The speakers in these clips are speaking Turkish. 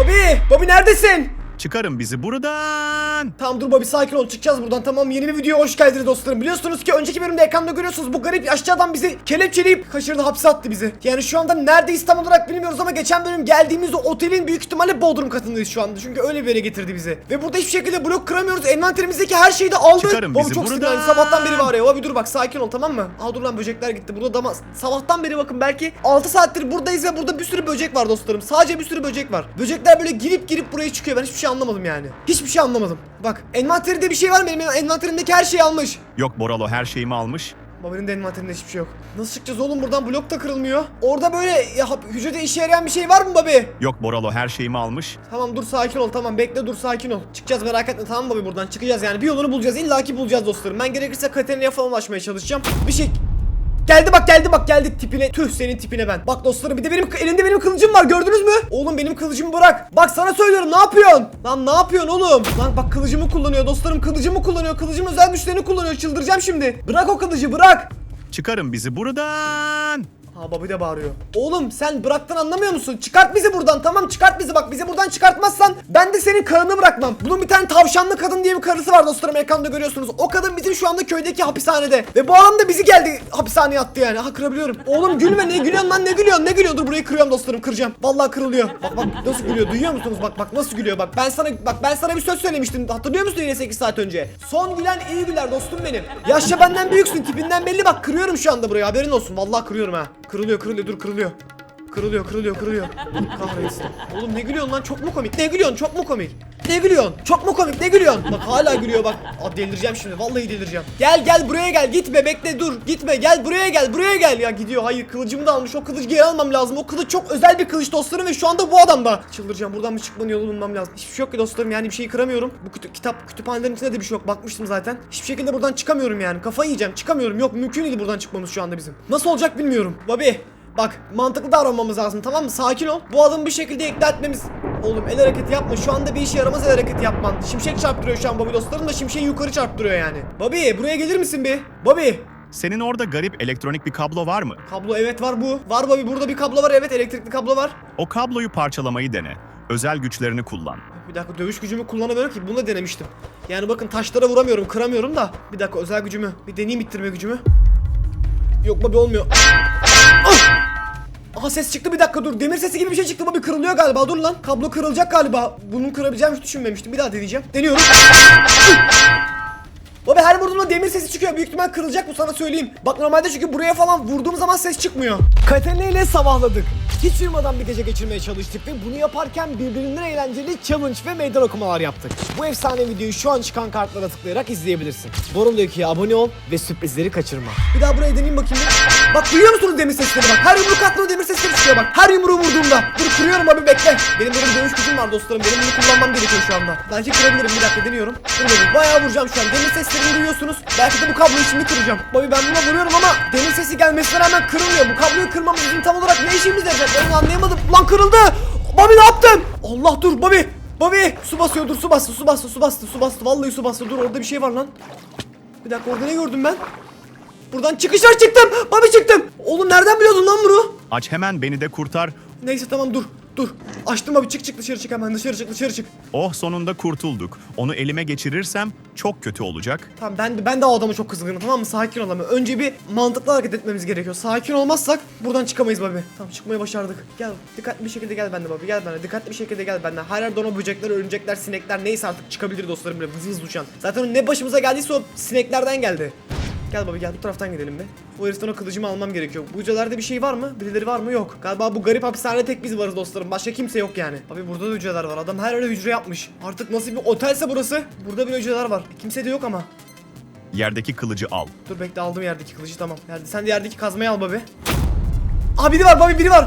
Bobby! Bobby neredesin? Çıkarın bizi buradan. Tamam dur Bobby sakin ol. Çıkacağız buradan. Tamam yeni bir videoya hoş geldiniz dostlarım. Biliyorsunuz ki önceki bölümde ekranda görüyorsunuz. Bu garip yaşlı adam bizi kelepçeleyip kaçırdı hapse attı bizi. Yani şu anda neredeyiz tam olarak bilmiyoruz ama geçen bölüm geldiğimizde otelin büyük ihtimalle Bodrum katındayız şu anda. Çünkü öyle bir yere getirdi bizi. Ve burada hiçbir şekilde blok kıramıyoruz envanterimizdeki her şeyi de aldı. Çıkarın bizi çok buradan. sinirlendi sabahtan beri var ya. Bobby dur bak sakin ol tamam mı? Aa dur lan böcekler gitti. Burada dama Sabahtan beri bakın belki 6 saattir buradayız ve burada bir sürü böcek var dostlarım. Sadece bir sürü böcek var. Böcekler böyle girip girip buraya çıkıyor. Ben hiçbir şey anlamadım yani. Hiçbir şey anlamadım Bak envanterinde bir şey var mı? Benim envanterimdeki her şeyi almış. Yok Boralo her şeyimi almış. Babanın de envanterinde hiçbir şey yok. Nasıl çıkacağız oğlum buradan? Blok da kırılmıyor. Orada böyle ya, hücrede işe yarayan bir şey var mı babi? Yok Boralo her şeyimi almış. Tamam dur sakin ol tamam. Bekle dur sakin ol. Çıkacağız merak etme. Tamam babi buradan çıkacağız yani. Bir yolunu bulacağız. İllaki bulacağız dostlarım. Ben gerekirse Katerina'ya falan ulaşmaya çalışacağım. Bir şey Geldi bak geldi bak geldi tipine Tüh senin tipine ben Bak dostlarım bir de benim elinde benim kılıcım var gördünüz mü? Oğlum benim kılıcımı bırak Bak sana söylüyorum ne yapıyorsun? Lan ne yapıyorsun oğlum? Lan bak kılıcımı kullanıyor dostlarım kılıcımı kullanıyor Kılıcımın özel güçlerini kullanıyor çıldıracağım şimdi Bırak o kılıcı bırak Çıkarın bizi buradan. Ha babi de bağırıyor. Oğlum sen bıraktın anlamıyor musun? Çıkart bizi buradan tamam çıkart bizi bak bizi buradan çıkartmazsan ben de senin karını bırakmam. Bunun bir tane tavşanlı kadın diye bir karısı var dostlarım ekranda görüyorsunuz. O kadın bizim şu anda köydeki hapishanede. Ve bu adam da bizi geldi hapishaneye attı yani. Ha kırabiliyorum. Oğlum gülme ne gülüyorsun lan ne gülüyorsun ne gülüyorsun? Dur burayı kırıyorum dostlarım kıracağım. Vallahi kırılıyor. Bak bak nasıl gülüyor duyuyor musunuz? Bak bak nasıl gülüyor bak. Ben sana bak ben sana bir söz söylemiştim. Hatırlıyor musun yine 8 saat önce? Son gülen iyi güler dostum benim. Yaşça benden büyüksün tipinden belli bak kırıyorum şu anda burayı haberin olsun. Vallahi kırıyorum ha. 그러네요 그러네요 누나 그러네요. Kırılıyor kırılıyor kırılıyor. Kahretsin. Oğlum ne gülüyorsun lan çok mu komik? Ne gülüyorsun çok mu komik? Ne gülüyorsun? Çok mu komik? Ne gülüyorsun? Bak hala gülüyor bak. Aa, delireceğim şimdi. Vallahi delireceğim. Gel gel buraya gel. Gitme bekle dur. Gitme gel buraya gel. Buraya gel. Ya gidiyor. Hayır kılıcımı da almış. O kılıcı geri almam lazım. O kılıç çok özel bir kılıç dostlarım ve şu anda bu adamda. Çıldıracağım. Buradan bir çıkmanın yolu bulmam lazım. Hiçbir şey yok ki dostlarım. Yani bir şeyi kıramıyorum. Bu kütü- kitap kütüphanelerin içinde de bir şey yok. Bakmıştım zaten. Hiçbir şekilde buradan çıkamıyorum yani. Kafayı yiyeceğim. Çıkamıyorum. Yok mümkün değil buradan çıkmamız şu anda bizim. Nasıl olacak bilmiyorum. Babi Bak mantıklı davranmamız lazım tamam mı? Sakin ol. Bu adamı bir şekilde ikna etmemiz... Oğlum el hareketi yapma. Şu anda bir işe yaramaz el hareketi yapman. Şimşek çarptırıyor şu an Bobby dostlarım da şimşeği yukarı çarptırıyor yani. Bobby buraya gelir misin bir? Bobby. Senin orada garip elektronik bir kablo var mı? Kablo evet var bu. Var Bobby burada bir kablo var evet elektrikli kablo var. O kabloyu parçalamayı dene. Özel güçlerini kullan. Bir dakika dövüş gücümü kullanamıyorum ki bunu da denemiştim. Yani bakın taşlara vuramıyorum kıramıyorum da. Bir dakika özel gücümü bir deneyeyim ittirme gücümü. Yok Bobby olmuyor. Ah! Aha ses çıktı bir dakika dur. Demir sesi gibi bir şey çıktı. Bobby kırılıyor galiba. Dur lan. Kablo kırılacak galiba. Bunun kırabileceğimi hiç düşünmemiştim. Bir daha deneyeceğim. Deniyorum. Baba her vurduğumda demir sesi çıkıyor. Büyük ihtimal kırılacak bu sana söyleyeyim. Bak normalde çünkü buraya falan vurduğum zaman ses çıkmıyor. Katerina ile sabahladık. Hiç uyumadan bir gece geçirmeye çalıştık ve bunu yaparken birbirinden eğlenceli challenge ve meydan okumalar yaptık. Bu efsane videoyu şu an çıkan kartlara tıklayarak izleyebilirsin. Borulu'ya abone ol ve sürprizleri kaçırma. Bir daha buraya deneyeyim bakayım. bir. Bak duyuyor musunuz demir sesleri bak. Her yumruk attığında demir sesleri çıkıyor bak. Her yumruğu vurduğumda. Dur kırıyorum abi bekle. Benim böyle dövüş gücüm var dostlarım. Benim bunu kullanmam gerekiyor şu anda. Belki kırabilirim bir dakika deniyorum. Kırmadım. Bayağı vuracağım şu an. Demir seslerini duyuyorsunuz. Belki de bu kabloyu şimdi kıracağım. Bobby ben buna vuruyorum ama demir sesi gelmesine rağmen kırılmıyor. Bu kabloyu kırmamız bizim tam olarak ne işimiz yarayacak? Ben onu anlayamadım. Lan kırıldı. Bobby ne yaptın? Allah dur Bobby. Bobby su basıyor dur su bastı su bastı su bastı su bastı vallahi su bastı dur orada bir şey var lan. Bir dakika orada ne gördüm ben? Buradan çıkışlar çıktım. Bobby çıktım. Oğlum nereden biliyordun lan bunu? Aç hemen beni de kurtar. Neyse tamam dur dur. Açtım abi çık çık dışarı çık hemen dışarı çık dışarı çık. Oh sonunda kurtulduk. Onu elime geçirirsem çok kötü olacak. Tamam ben de ben de o adama çok kızgınım tamam mı? Sakin ol ama. Önce bir mantıklı hareket etmemiz gerekiyor. Sakin olmazsak buradan çıkamayız babi. Tamam çıkmayı başardık. Gel dikkatli bir şekilde gel bende babi. Gel bana. Dikkatli bir şekilde gel benden. Her yerde ona böcekler, örümcekler, sinekler neyse artık çıkabilir dostlarım böyle hızlı hızlı uçan. Zaten ne başımıza geldiyse o sineklerden geldi. Gel baba gel bu taraftan gidelim be. Bu heriften o kılıcımı almam gerekiyor. Bu hücrelerde bir şey var mı? Birileri var mı? Yok. Galiba bu garip hapishanede tek biz varız dostlarım. Başka kimse yok yani. Abi burada da hücreler var. Adam her yere hücre yapmış. Artık nasıl bir otelse burası? Burada bir hücreler var. Kimse de yok ama. Yerdeki kılıcı al. Dur bekle aldım yerdeki kılıcı tamam. Yerde, sen de yerdeki kazmayı al babi. Aa biri var babi biri var.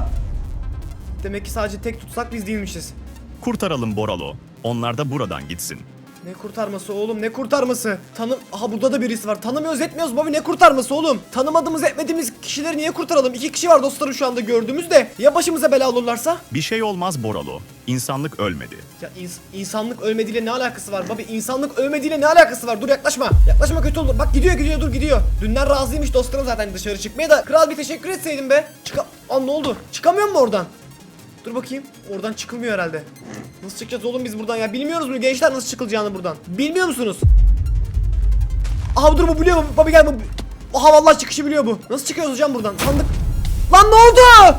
Demek ki sadece tek tutsak biz değilmişiz. Kurtaralım Boralo. Onlar da buradan gitsin. Ne kurtarması oğlum ne kurtarması? Tanım Aha burada da birisi var. Tanımıyoruz etmiyoruz babi ne kurtarması oğlum? Tanımadığımız etmediğimiz kişileri niye kurtaralım? İki kişi var dostlarım şu anda gördüğümüz de. Ya başımıza bela olurlarsa? Bir şey olmaz Boralo. İnsanlık ölmedi. Ya ins- insanlık ölmediğiyle ne alakası var? Babi insanlık ölmediğiyle ne alakası var? Dur yaklaşma. Yaklaşma kötü olur. Bak gidiyor gidiyor dur gidiyor. Dünden razıymış dostlarım zaten dışarı çıkmaya da. Kral bir teşekkür etseydim be. Çıka... Aa ne oldu? Çıkamıyor mu oradan? Dur bakayım. Oradan çıkılmıyor herhalde. Nasıl çıkacağız oğlum biz buradan ya? Bilmiyoruz mu gençler nasıl çıkılacağını buradan? Bilmiyor musunuz? Aha dur bu biliyor bu. Baba gel bu. Aha vallahi çıkışı biliyor bu. Nasıl çıkıyoruz hocam buradan? Sandık. Lan ne oldu?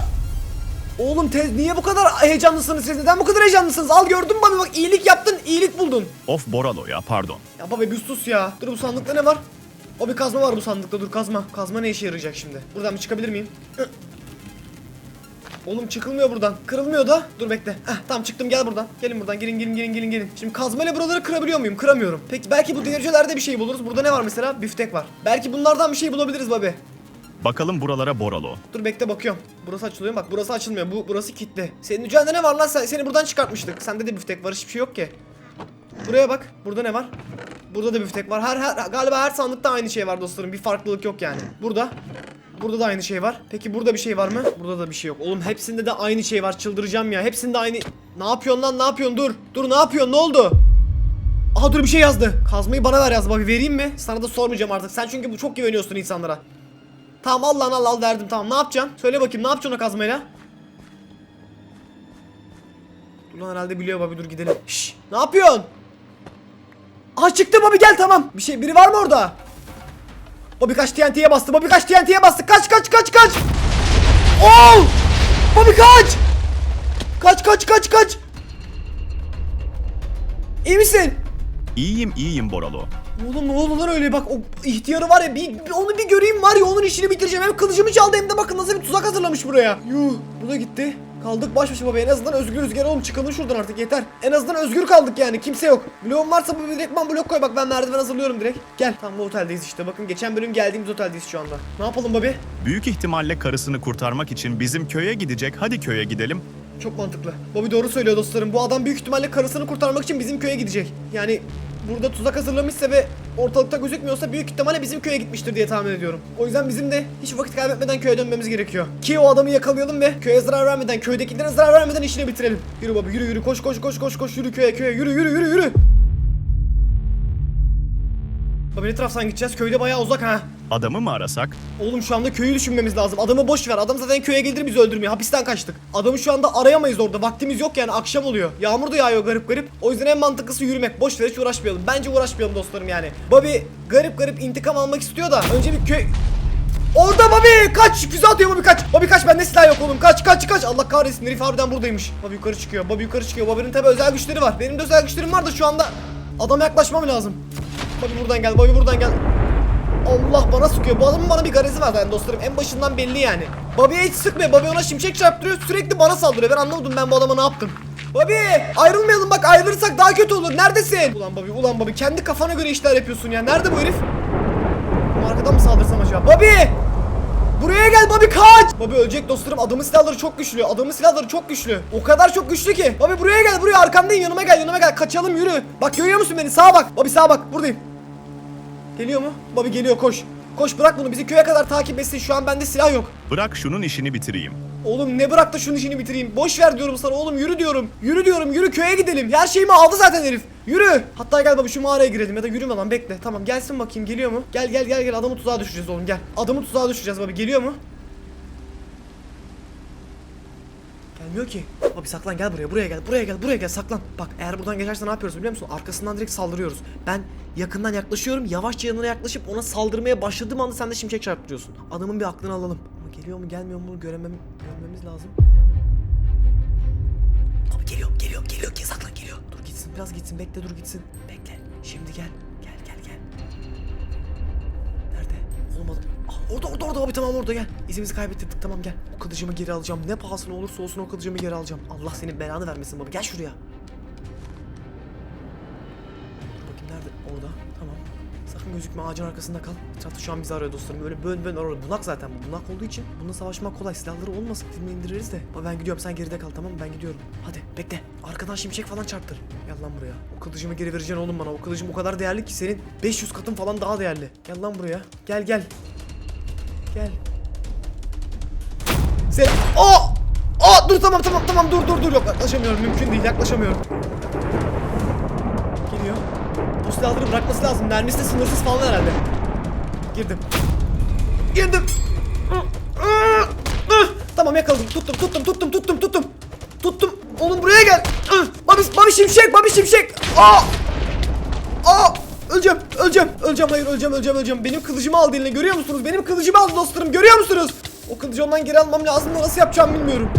Oğlum tez niye bu kadar heyecanlısınız siz? Neden bu kadar heyecanlısınız? Al gördün mü bak iyilik yaptın, iyilik buldun. Of Boralo ya pardon. Ya baba bir sus ya. Dur bu sandıkta ne var? O bir kazma var bu sandıkta. Dur kazma. Kazma ne işe yarayacak şimdi? Buradan bir çıkabilir miyim? Oğlum çıkılmıyor buradan. Kırılmıyor da. Dur bekle. Heh, tamam çıktım gel buradan. Gelin buradan. Gelin gelin gelin gelin gelin. Şimdi kazmayla buraları kırabiliyor muyum? Kıramıyorum. Peki belki bu demircilerde bir şey buluruz. Burada ne var mesela? Biftek var. Belki bunlardan bir şey bulabiliriz babi. Bakalım buralara Boralo. Dur bekle bakıyorum. Burası açılıyor? Bak burası açılmıyor. Bu burası kilitli. Senin üzerinde ne var lan? Sen, seni buradan çıkartmıştık. Sende de biftek var. Hiçbir şey yok ki. Buraya bak. Burada ne var? Burada da biftek var. Her, her galiba her sandıkta aynı şey var dostlarım. Bir farklılık yok yani. Burada. Burada da aynı şey var. Peki burada bir şey var mı? Burada da bir şey yok. Oğlum hepsinde de aynı şey var. Çıldıracağım ya. Hepsinde aynı. Ne yapıyorsun lan? Ne yapıyorsun? Dur. Dur ne yapıyorsun? Ne oldu? Aha dur bir şey yazdı. Kazmayı bana ver yazdı. Bak vereyim mi? Sana da sormayacağım artık. Sen çünkü bu çok güveniyorsun insanlara. Tamam al lan al verdim tamam ne yapacaksın? Söyle bakayım ne yapacaksın o kazmayla? Ulan herhalde biliyor babi dur gidelim. Şş, ne yapıyorsun? Aha çıktı babi gel tamam. Bir şey biri var mı orada? Babi kaç TNT'ye bastı. Babi kaç TNT'ye bastı. Kaç kaç kaç kaç. Oo! Babi kaç. Kaç kaç kaç kaç. İyi misin? İyiyim iyiyim Boralo. Oğlum ne oldu lan öyle bak o ihtiyarı var ya bir, bir- onu bir göreyim var ya onun işini bitireceğim hem kılıcımı çaldı hem de bakın nasıl bir tuzak hazırlamış buraya. Yuh bu da gitti. Kaldık baş başa baba en azından özgürüz gel oğlum çıkalım şuradan artık yeter. En azından özgür kaldık yani kimse yok. Bloğum varsa bu direktman blok koy bak ben merdiven hazırlıyorum direkt. Gel tam bu oteldeyiz işte bakın geçen bölüm geldiğimiz oteldeyiz şu anda. Ne yapalım babi? Büyük ihtimalle karısını kurtarmak için bizim köye gidecek. Hadi köye gidelim. Çok mantıklı. Bobby doğru söylüyor dostlarım. Bu adam büyük ihtimalle karısını kurtarmak için bizim köye gidecek. Yani burada tuzak hazırlamışsa ve ortalıkta gözükmüyorsa büyük ihtimalle bizim köye gitmiştir diye tahmin ediyorum. O yüzden bizim de hiç vakit kaybetmeden köye dönmemiz gerekiyor. Ki o adamı yakalayalım ve köye zarar vermeden, köydekilere zarar vermeden işini bitirelim. Yürü baba yürü yürü koş koş koş koş koş yürü köye köye yürü yürü yürü yürü. Baba ne taraftan gideceğiz? Köyde bayağı uzak ha. Adamı mı arasak? Oğlum şu anda köyü düşünmemiz lazım. Adamı boş ver. Adam zaten köye gelir bizi öldürmüyor. Hapisten kaçtık. Adamı şu anda arayamayız orada. Vaktimiz yok yani. Akşam oluyor. Yağmur da yağıyor garip garip. O yüzden en mantıklısı yürümek. Boş ver hiç uğraşmayalım. Bence uğraşmayalım dostlarım yani. Bobby garip garip intikam almak istiyor da. Önce bir köy... Orada Bobby kaç füze atıyor Bobby kaç Bobby kaç bende silah yok oğlum kaç kaç kaç Allah kahretsin herif harbiden buradaymış Bobby yukarı çıkıyor Bobby yukarı çıkıyor Bobby'nin tabi özel güçleri var benim de özel güçlerim var da şu anda Adama yaklaşmam lazım Bobby buradan gel Bobby buradan gel Allah bana sıkıyor. Bu adamın bana bir garezi var yani dostlarım. En başından belli yani. Bobby'ye hiç sıkmıyor. Bobby ona şimşek çarptırıyor. Sürekli bana saldırıyor. Ben anlamadım ben bu adama ne yaptım. Bobby ayrılmayalım bak ayrılırsak daha kötü olur. Neredesin? Ulan Bobby ulan Bobby kendi kafana göre işler yapıyorsun ya. Nerede bu herif? Arkadan mı saldırsam acaba? Bobby! Buraya gel Bobby kaç! Bobby ölecek dostlarım. Adamın silahları çok güçlü. Adamın silahları çok güçlü. O kadar çok güçlü ki. Bobby buraya gel buraya arkandayım yanıma gel yanıma gel. Kaçalım yürü. Bak görüyor musun beni? Sağa bak. Bobby sağa bak. Buradayım. Geliyor mu? Bobby geliyor koş. Koş bırak bunu bizi köye kadar takip etsin şu an bende silah yok. Bırak şunun işini bitireyim. Oğlum ne bırak da şunun işini bitireyim. Boş ver diyorum sana oğlum yürü diyorum. Yürü diyorum yürü köye gidelim. Her şeyimi aldı zaten herif. Yürü. Hatta gel baba şu mağaraya girelim ya da yürüme lan bekle. Tamam gelsin bakayım geliyor mu? Gel gel gel gel adamı tuzağa düşüreceğiz oğlum gel. Adamı tuzağa düşüreceğiz baba geliyor mu? Gelmiyor ki. Abi saklan gel buraya buraya gel buraya gel buraya gel saklan. Bak eğer buradan geçerse ne yapıyoruz biliyor musun? Arkasından direkt saldırıyoruz. Ben yakından yaklaşıyorum yavaşça yanına yaklaşıp ona saldırmaya başladığım anda sen de şimşek çarptırıyorsun. Adamın bir aklını alalım. Ama geliyor mu gelmiyor mu göremem, görmemiz lazım. Abi geliyor geliyor geliyor ki saklan geliyor. Dur gitsin biraz gitsin bekle dur gitsin. Bekle şimdi gel Olmadı. Aa, orada orada orada abi tamam orada gel. İzimizi kaybettirdik tamam gel. O kılıcımı geri alacağım. Ne pahasına olursa olsun o kılıcımı geri alacağım. Allah senin belanı vermesin baba. Gel şuraya. Bakayım nerede? Orada. Tamam. Sakın gözükme ağacın arkasında kal. Etrafta şu an bizi arıyor dostlarım. Böyle bön bön arıyor. Bunak zaten bu. Bunak olduğu için bununla savaşmak kolay. Silahları olmasın. Filmi indiririz de. Baba ben gidiyorum sen geride kal tamam mı? Ben gidiyorum. Hadi bekle. Arkadan şimşek falan çarptır. Gel lan buraya. O kılıcımı geri vereceksin oğlum bana. O kılıcım o kadar değerli ki senin 500 katın falan daha değerli. Gel lan buraya. Gel gel. Gel. Sen... Aa! Aa dur tamam tamam tamam dur dur dur yok yaklaşamıyorum mümkün değil yaklaşamıyorum. Geliyor. Bu silahları bırakması lazım. Mermisi de sınırsız falan herhalde. Girdim. Girdim. Tamam yakaladım. Tuttum tuttum tuttum tuttum tuttum. Tuttum. Oğlum buraya gel. Abi babi şimşek babi şimşek. Aa! Aa! Öleceğim, öleceğim, öleceğim, hayır öleceğim, öleceğim, öleceğim. Benim kılıcımı aldı eline görüyor musunuz? Benim kılıcımı aldı dostlarım görüyor musunuz? O kılıcı ondan geri almam lazım nasıl yapacağım bilmiyorum.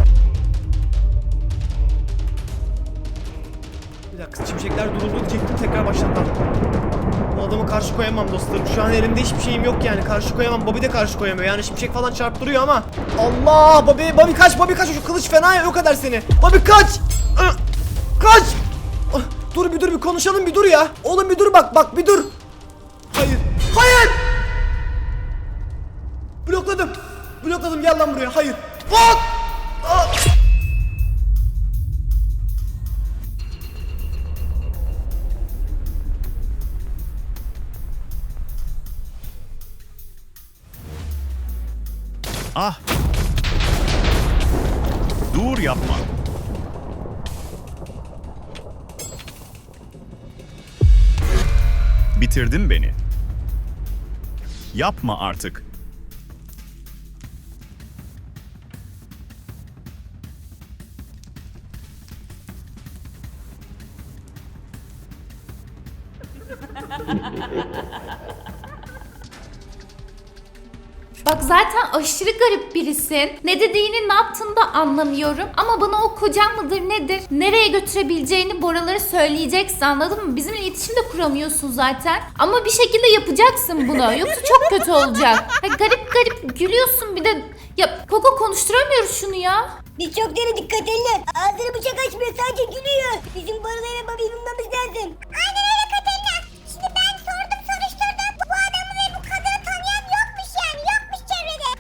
Bir dakika şimşekler duruldu diyecektim tekrar başlattılar. Adamı karşı koyamam dostlarım. Şu an elimde hiçbir şeyim yok yani. Karşı koyamam. Bobby de karşı koyamıyor. Yani şimşek falan çarptırıyor ama. Allah! Bobby, Bobby kaç, Bobby kaç. Şu kılıç fena ya o kadar seni. Bobby kaç! Kaç! Ah, Dur bir dur bir konuşalım bir dur ya. Oğlum bir dur bak bak bir dur. Hayır. Hayır! Blokladım. Blokladım gel lan buraya. Hayır. Bak! Ah! Dur yapma. Bitirdin beni. Yapma artık. Aşırı garip birisin. Ne dediğini ne yaptığını da anlamıyorum. Ama bana o kocan mıdır nedir? Nereye götürebileceğini Boralara söyleyeceksin anladın mı? Bizimle iletişim de kuramıyorsun zaten. Ama bir şekilde yapacaksın bunu. Yoksa çok kötü olacak. Ha, garip garip gülüyorsun bir de. Ya Koko konuşturamıyoruz şunu ya. Biz çok denedik Katerina. Ağzını bıçak açmıyor sadece gülüyor. Bizim Bobby'yi bulmamız lazım. Aynen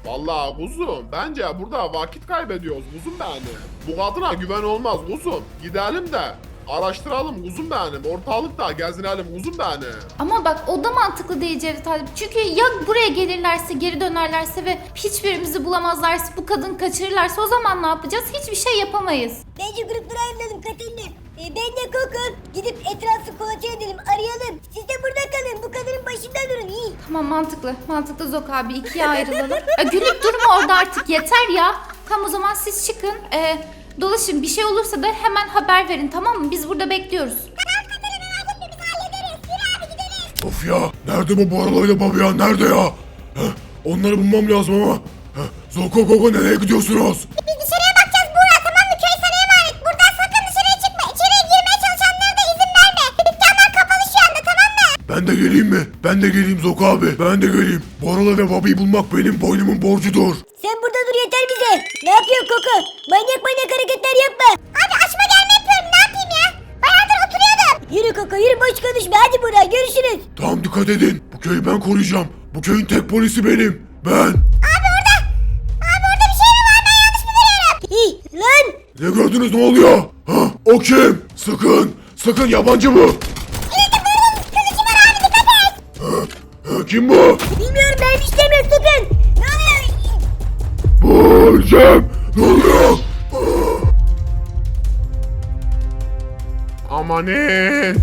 Vallahi kuzum bence burada vakit kaybediyoruz kuzum benim. Bu kadına güven olmaz kuzum. Gidelim de araştıralım kuzum benim. Ortalıkta gezinelim kuzum benim. Ama bak o da mantıklı değil Cevdet abi. Çünkü ya buraya gelirlerse, geri dönerlerse ve hiçbirimizi bulamazlarsa, bu kadın kaçırırlarsa o zaman ne yapacağız? Hiçbir şey yapamayız. Bence gruplara ayrılalım Katerina. Ee, ben de Koko. Gidip etrafı kolaçan edelim. Arayalım. Siz de burada kalın. Bu kadının başında durun. iyi. Tamam mantıklı. Mantıklı Zok abi ikiye ayrılalım. Ya, gülüp durma orada artık yeter ya. Tamam o zaman siz çıkın. Ee, dolaşın bir şey olursa da hemen haber verin tamam mı? Biz burada bekliyoruz. Of ya nerede bu Borla baba ya nerede ya? Heh, onları bulmam lazım ama. Heh, Zoko Koko nereye gidiyorsunuz? Biz Ben de geleyim mi? Ben de geleyim Zoko abi. Ben de geleyim. Borla ve babayı bulmak benim boynumun borcudur. Sen burada dur yeter bize. Ne yapıyorsun Koko? Manyak manyak hareketler yapma. Abi açma gelme yapıyorum ne yapayım ya? Bayağıdır oturuyordum. Yürü Koko yürü boş konuşma hadi Buğra görüşürüz. Tamam dikkat edin. Bu köyü ben koruyacağım. Bu köyün tek polisi benim. Ben. Abi orada. Abi orada bir şey mi var ben yanlış mı görüyorum? İyi lan. Ne gördünüz ne oluyor? Ha, o kim? Sakın, sakın yabancı mı? Kim bu? Bilmiyorum ben istemiyorum sakın. Ne oluyor? Öleceğim. Ne oluyor? Amanin.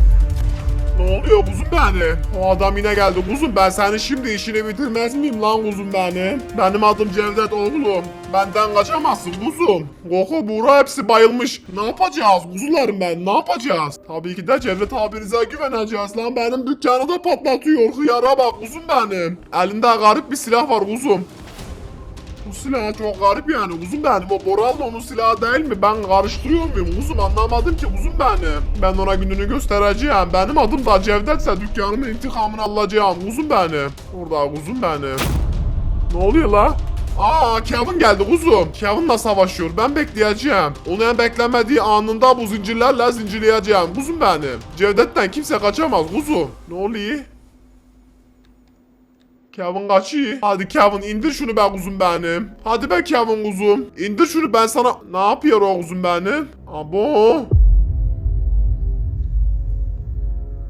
Ne oluyor kuzum benim? O adam yine geldi kuzum ben senin şimdi işini bitirmez miyim lan kuzum benim? Benim adım Cevdet oğlum. Benden kaçamazsın kuzum. Koko Buğra hepsi bayılmış. Ne yapacağız kuzularım ben ne yapacağız? Tabii ki de Cevdet abinize güveneceğiz lan benim dükkanı da patlatıyor. Hıyara bak kuzum benim. Elinde garip bir silah var kuzum. Bu silah çok garip yani uzun benim. O Boral'la onun silahı değil mi? Ben karıştırıyor muyum? Uzun anlamadım ki uzun benim. Ben ona gününü göstereceğim. Benim adım da Cevdetse dükkanımın intikamını alacağım. Uzun benim. Orada uzun benim. Ne oluyor la? Aa Kevin geldi kuzum. Kevin'la savaşıyor. Ben bekleyeceğim. Onu en beklemediği anında bu zincirlerle zincirleyeceğim. Kuzum benim. Cevdet'ten kimse kaçamaz kuzum. Ne oluyor? Kevin kaçıyor. Hadi Kevin indir şunu be kuzum benim. Hadi be Kevin kuzum. İndir şunu ben sana... Ne yapıyor o kuzum benim? Abo.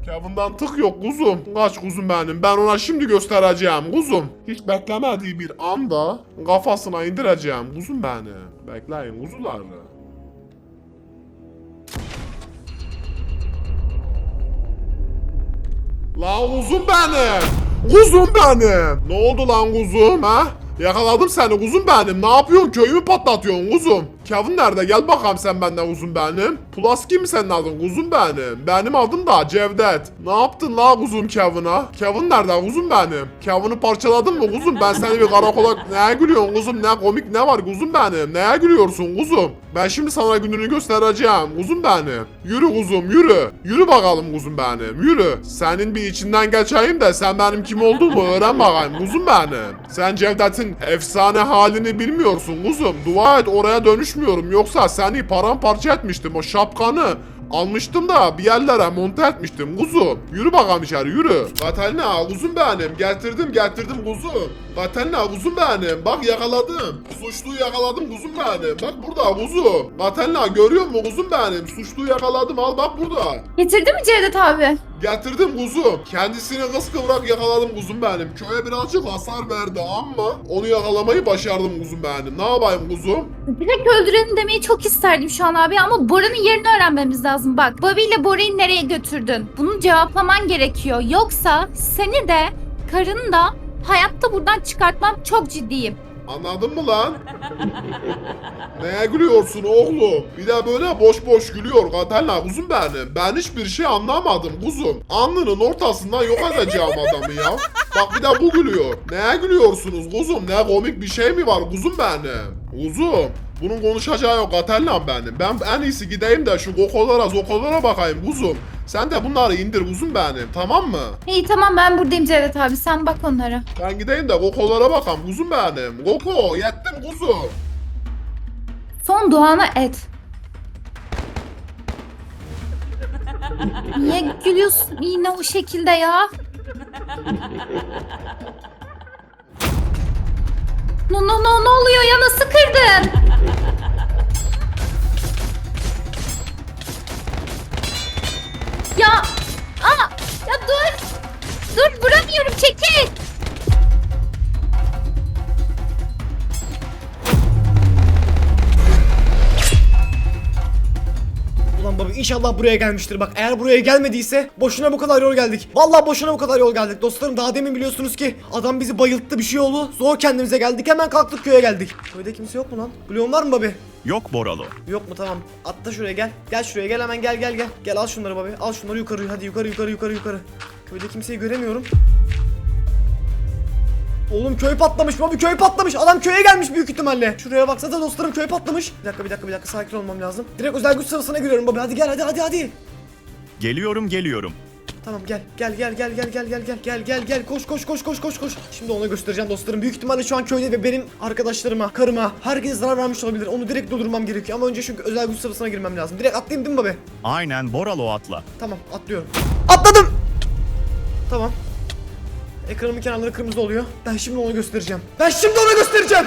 Kevin'dan tık yok kuzum. Kaç kuzum benim. Ben ona şimdi göstereceğim kuzum. Hiç beklemediği bir anda kafasına indireceğim kuzum benim. Bekleyin kuzular. Lan kuzum benim. Kuzum benim. Ne oldu lan kuzum ha? Yakaladım seni kuzum benim. Ne yapıyorsun? Köyümü patlatıyorsun kuzum. Kevin nerede? Gel bakalım sen benden uzun benim. Plus kim senin adın kuzum benim? Benim adım da Cevdet. Ne yaptın la kuzum Kevin'a? Kevin nerede kuzum benim? Kevin'i parçaladın mı kuzum? Ben seni bir karakola... Neye gülüyorsun kuzum? Ne komik ne var kuzum benim? Neye gülüyorsun kuzum? Ben şimdi sana gününü göstereceğim kuzum benim. Yürü kuzum yürü. Yürü bakalım kuzum benim yürü. Senin bir içinden geçeyim de sen benim kim olduğumu öğren bakayım kuzum benim. Sen Cevdet'in efsane halini bilmiyorsun kuzum. Dua et oraya dönüşmüyorum yoksa seni paramparça etmiştim o şapkanı. Almıştım da bir yerlere monte etmiştim kuzum. Yürü bakalım içeri yürü. Katalina kuzum benim. Getirdim getirdim kuzum. Katalina kuzum benim. Bak yakaladım. Suçluyu yakaladım kuzum benim. Bak burada kuzum. Katalina görüyor musun kuzum benim? Suçluyu yakaladım al bak burada. Getirdin mi Cevdet abi? Getirdim kuzum. Kendisini kıskıvrak yakaladım kuzum benim. Köye birazcık hasar verdi ama onu yakalamayı başardım kuzum benim. Ne yapayım kuzum? Direkt öldürelim demeyi çok isterdim şu an abi ama Bora'nın yerini öğrenmemiz lazım. Bak Bobby ile Bora'yı nereye götürdün? Bunu cevaplaman gerekiyor. Yoksa seni de karını da hayatta buradan çıkartmam çok ciddiyim. Anladın mı lan? Neye gülüyorsun oğlum? Bir de böyle boş boş gülüyor Katerina kuzum benim. Ben hiçbir şey anlamadım kuzum. Alnının ortasından yok edeceğim adamı ya. Bak bir de bu gülüyor. Neye gülüyorsunuz kuzum? Ne komik bir şey mi var kuzum benim? Kuzum. Bunun konuşacağı yok Katerina benim. Ben en iyisi gideyim de şu kokolara zokolara bakayım kuzum. Sen de bunları indir kuzum benim tamam mı? İyi tamam ben buradayım Cevdet abi sen bak onlara. Ben gideyim de kokolara bakayım kuzum benim. Koko yettim kuzum. Son duana et. Niye gülüyorsun yine o şekilde ya? No no no ne oluyor ya nasıl kırdın? Ya aa ya dur. Dur vuramıyorum çekil. Baba inşallah buraya gelmiştir. Bak eğer buraya gelmediyse boşuna bu kadar yol geldik. Vallahi boşuna bu kadar yol geldik. Dostlarım daha demin biliyorsunuz ki adam bizi bayılttı bir şey oldu. Zor kendimize geldik. Hemen kalktık köye geldik. Köyde kimse yok mu lan? Bloğun var mı babi? Yok Boralo. Yok mu tamam. Atla şuraya gel. Gel şuraya gel hemen gel gel gel. Gel al şunları babi. Al şunları yukarı hadi yukarı yukarı yukarı yukarı. Köyde kimseyi göremiyorum. Oğlum köy patlamış babi köy patlamış. Adam köye gelmiş büyük ihtimalle. Şuraya baksana dostlarım köy patlamış. Bir dakika bir dakika bir dakika sakin olmam lazım. Direkt özel güç sırasına giriyorum babi. Hadi gel hadi hadi hadi. Geliyorum geliyorum. Tamam gel gel gel gel gel gel gel gel gel gel gel koş koş koş koş koş koş. Şimdi ona göstereceğim dostlarım. Büyük ihtimalle şu an köyde ve benim arkadaşlarıma, karıma, herkese zarar vermiş olabilir. Onu direkt durdurmam gerekiyor ama önce şu özel güç sırasına girmem lazım. Direkt atlayayım değil mi babe? Aynen Boralo atla. Tamam atlıyorum. Atladım. Tamam. Ekranımın kenarları kırmızı oluyor. Ben şimdi onu göstereceğim. Ben şimdi ona göstereceğim.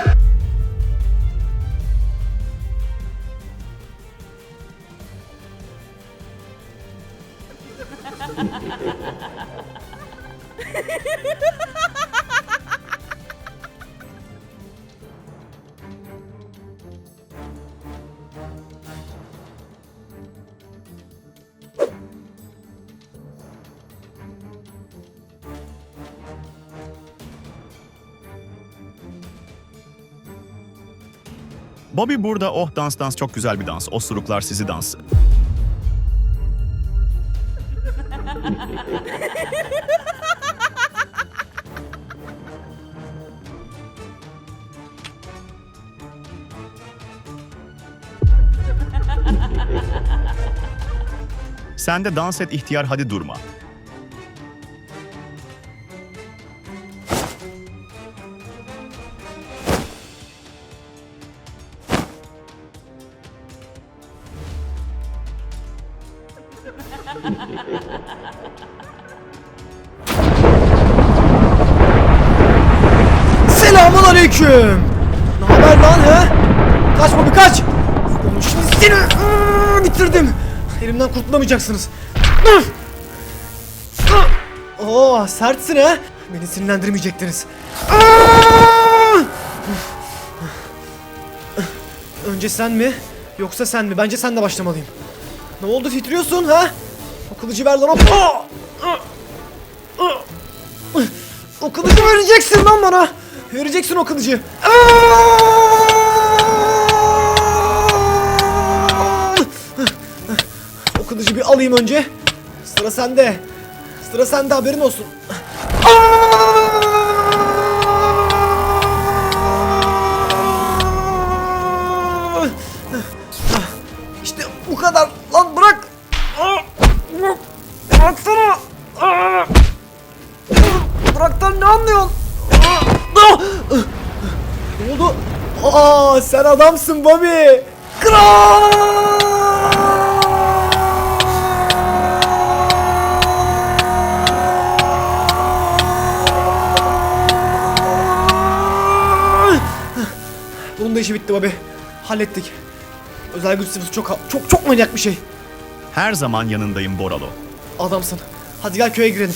Bobby burada oh dans dans çok güzel bir dans. Osuruklar sizi dansı. Sen de dans et ihtiyar hadi durma. Ih! Oo sertsin he. Beni sinirlendirmeyecektiniz. Önce sen mi? Yoksa sen mi? Bence sen de başlamalıyım. Ne oldu titriyorsun ha? O kılıcı ver lan o. O kılıcı vereceksin lan bana. Vereceksin o kılıcı. Aa! Alayım önce. Sıra sende. Sıra sende haberin olsun. İşte bu kadar. Lan bırak. Bıraksana. Bıraktan ne anlıyorsun? Ne oldu? Aa sen adamsın Bobby. Kral! Bunun da işi bitti Bobby. Hallettik. Özel güç sıfırı çok çok çok manyak bir şey. Her zaman yanındayım Boralo. Adamsın. Hadi gel köye girelim.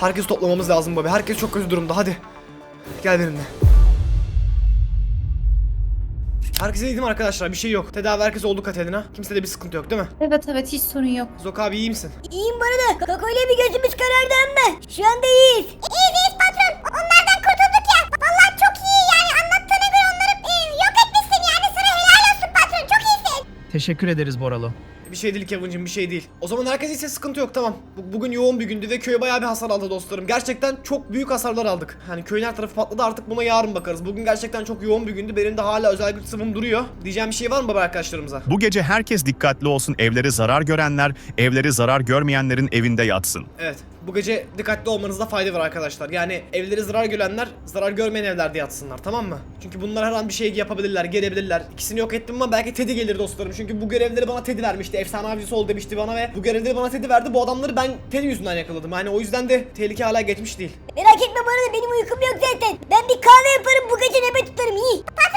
Herkes toplamamız lazım Bobby. Herkes çok kötü durumda. Hadi. Gel benimle. Herkese mi arkadaşlar? Bir şey yok. Tedavi herkes oldu Katerina. Kimsede bir sıkıntı yok değil mi? Evet evet hiç sorun yok. Zok abi iyi misin? İyiyim bana da. Kakoyla bir gözümüz karardı ama. Şu anda iyiyiz. İyiyiz Teşekkür ederiz Boralo. Bir şey değil Kevin'cim bir şey değil. O zaman herkes ise sıkıntı yok tamam. Bu- bugün yoğun bir gündü ve köye bayağı bir hasar aldı dostlarım. Gerçekten çok büyük hasarlar aldık. Hani köyün her tarafı patladı artık buna yarın bakarız. Bugün gerçekten çok yoğun bir gündü. Benim de hala özel güç sıvım duruyor. Diyeceğim bir şey var mı baba arkadaşlarımıza? Bu gece herkes dikkatli olsun. Evleri zarar görenler, evleri zarar görmeyenlerin evinde yatsın. Evet. Bu gece dikkatli olmanızda fayda var arkadaşlar. Yani evleri zarar görenler zarar görmeyen evlerde yatsınlar tamam mı? Çünkü bunlar her an bir şey yapabilirler, gelebilirler. İkisini yok ettim ama belki Teddy gelir dostlarım. Çünkü bu görevleri bana Teddy vermişti. Efsane avcısı ol demişti bana ve bu görevleri bana Teddy verdi. Bu adamları ben Teddy yüzünden yakaladım. Yani o yüzden de tehlike hala geçmiş değil. Merak etme bana da benim uykum yok zaten. Ben bir kahve yaparım bu gece nöbet tutarım iyi. Patron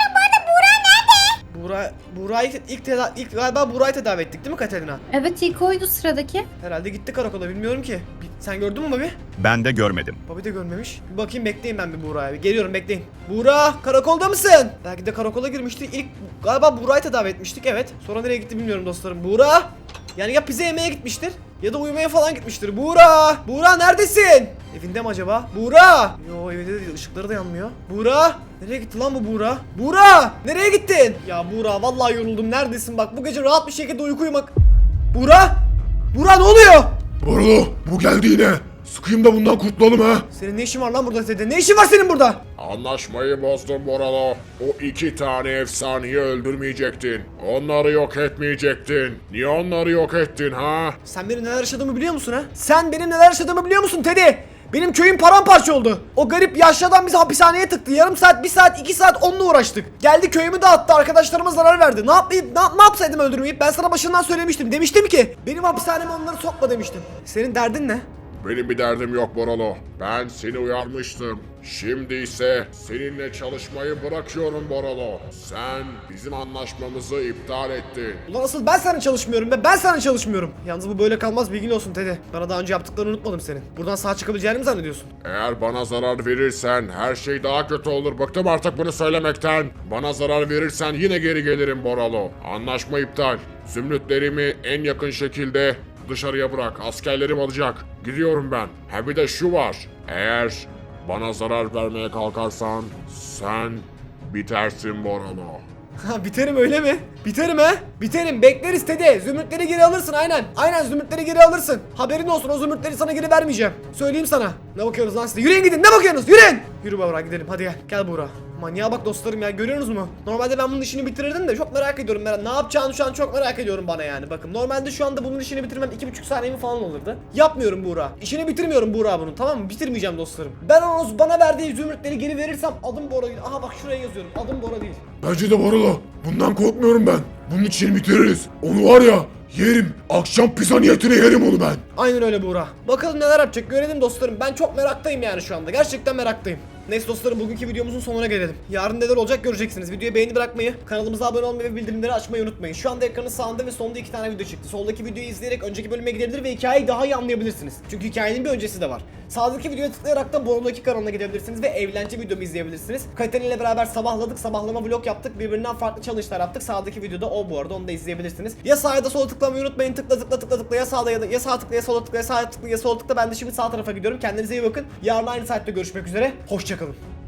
nerede? Buğra, Buğra'yı ilk, teda- ilk galiba Buğra'yı tedavi ettik değil mi Katerina? Evet ilk oydu sıradaki. Herhalde gitti karakola bilmiyorum ki. Bir- sen gördün mü Bobby? Ben de görmedim. Bobby de görmemiş. Bir bakayım bekleyin ben bir Buğra'ya. Bir geliyorum bekleyin. Buğra karakolda mısın? Belki de karakola girmişti. İlk galiba Buğra'yı tedavi etmiştik evet. Sonra nereye gitti bilmiyorum dostlarım. Buğra! Yani ya pizza yemeye gitmiştir ya da uyumaya falan gitmiştir. Buğra! Buğra neredesin? Evinde mi acaba? Buğra! Yo evinde de değil. ışıkları da yanmıyor. Buğra! Nereye gitti lan bu Buğra? Buğra! Nereye gittin? Ya Buğra vallahi yoruldum. Neredesin bak bu gece rahat bir şekilde uyku uyumak. Buğra! Buğra ne oluyor? Boralo bu geldi yine. Sıkayım da bundan kurtulalım ha. Senin ne işin var lan burada dede? Ne işin var senin burada? Anlaşmayı bozdun Boralo. O iki tane efsaneyi öldürmeyecektin. Onları yok etmeyecektin. Niye onları yok ettin ha? Sen benim neler yaşadığımı biliyor musun ha? Sen benim neler yaşadığımı biliyor musun Teddy? Benim köyüm paramparça oldu. O garip yaşlı adam bizi hapishaneye tıktı. Yarım saat, bir saat, iki saat onunla uğraştık. Geldi köyümü dağıttı, arkadaşlarıma zarar verdi. Ne yapayım, ne, ne yapsaydım öldürmeyip? Ben sana başından söylemiştim. Demiştim ki, benim hapishaneme onları sokma demiştim. Senin derdin ne? Benim bir derdim yok Boralo. Ben seni uyarmıştım. Şimdi ise seninle çalışmayı bırakıyorum Boralo. Sen bizim anlaşmamızı iptal ettin. Ulan asıl ben sana çalışmıyorum be, ben sana çalışmıyorum. Yalnız bu böyle kalmaz, bilgin olsun Teddy. Bana daha önce yaptıklarını unutmadım senin. Buradan sağ çıkabileceğini mi zannediyorsun? Eğer bana zarar verirsen her şey daha kötü olur. Bıktım artık bunu söylemekten. Bana zarar verirsen yine geri gelirim Boralo. Anlaşma iptal. Zümrütlerimi en yakın şekilde dışarıya bırak. Askerlerim alacak. Gidiyorum ben. Ha bir de şu var. Eğer bana zarar vermeye kalkarsan sen bitersin Boralo. Ha biterim öyle mi? Biterim ha? Biterim. Bekleriz Teddy. Zümrütleri geri alırsın aynen. Aynen zümrütleri geri alırsın. Haberin olsun o zümrütleri sana geri vermeyeceğim. Söyleyeyim sana. Ne bakıyorsunuz lan size? Yürüyün gidin. Ne bakıyorsunuz? Yürüyün. Yürü Buğra gidelim. Hadi gel. Gel Buğra. Manyağa bak dostlarım ya görüyorsunuz mu? Normalde ben bunun işini bitirirdim de çok merak ediyorum ben. Ne yapacağını şu an çok merak ediyorum bana yani. Bakın normalde şu anda bunun işini bitirmem 2,5 saniyemi falan olurdu. Yapmıyorum Buğra. İşini bitirmiyorum Buğra bunun tamam mı? Bitirmeyeceğim dostlarım. Ben onu bana verdiği zümrütleri geri verirsem adım Buğra değil. Aha bak şuraya yazıyorum. Adım Buğra değil. Bence de Boralo. Bundan korkmuyorum ben. Bunun için bitiririz. Onu var ya yerim. Akşam pizza niyetine yerim onu ben. Aynen öyle Buğra. Bakalım neler yapacak görelim dostlarım. Ben çok meraktayım yani şu anda. Gerçekten meraktayım. Neyse dostlarım bugünkü videomuzun sonuna gelelim. Yarın neler olacak göreceksiniz. Videoya beğeni bırakmayı, kanalımıza abone olmayı ve bildirimleri açmayı unutmayın. Şu anda ekranın sağında ve sonunda iki tane video çıktı. Soldaki videoyu izleyerek önceki bölüme gidebilir ve hikayeyi daha iyi anlayabilirsiniz. Çünkü hikayenin bir öncesi de var. Sağdaki videoya tıklayarak da 2 kanalına gidebilirsiniz ve eğlence videomu izleyebilirsiniz. Katerina ile beraber sabahladık, sabahlama vlog yaptık. Birbirinden farklı challenge'lar yaptık. Sağdaki videoda o bu arada onu da izleyebilirsiniz. Ya sağa ya sola tıklamayı unutmayın. Tıkla tıkla tıkla tıkla ya sağda ya da ya sağ tıkla ya sola tıkla ya sağ tıkla ya sola tıkla. Ben de şimdi sağ tarafa gidiyorum. Kendinize iyi bakın. Yarın aynı saatte görüşmek üzere. Hoşçakalın.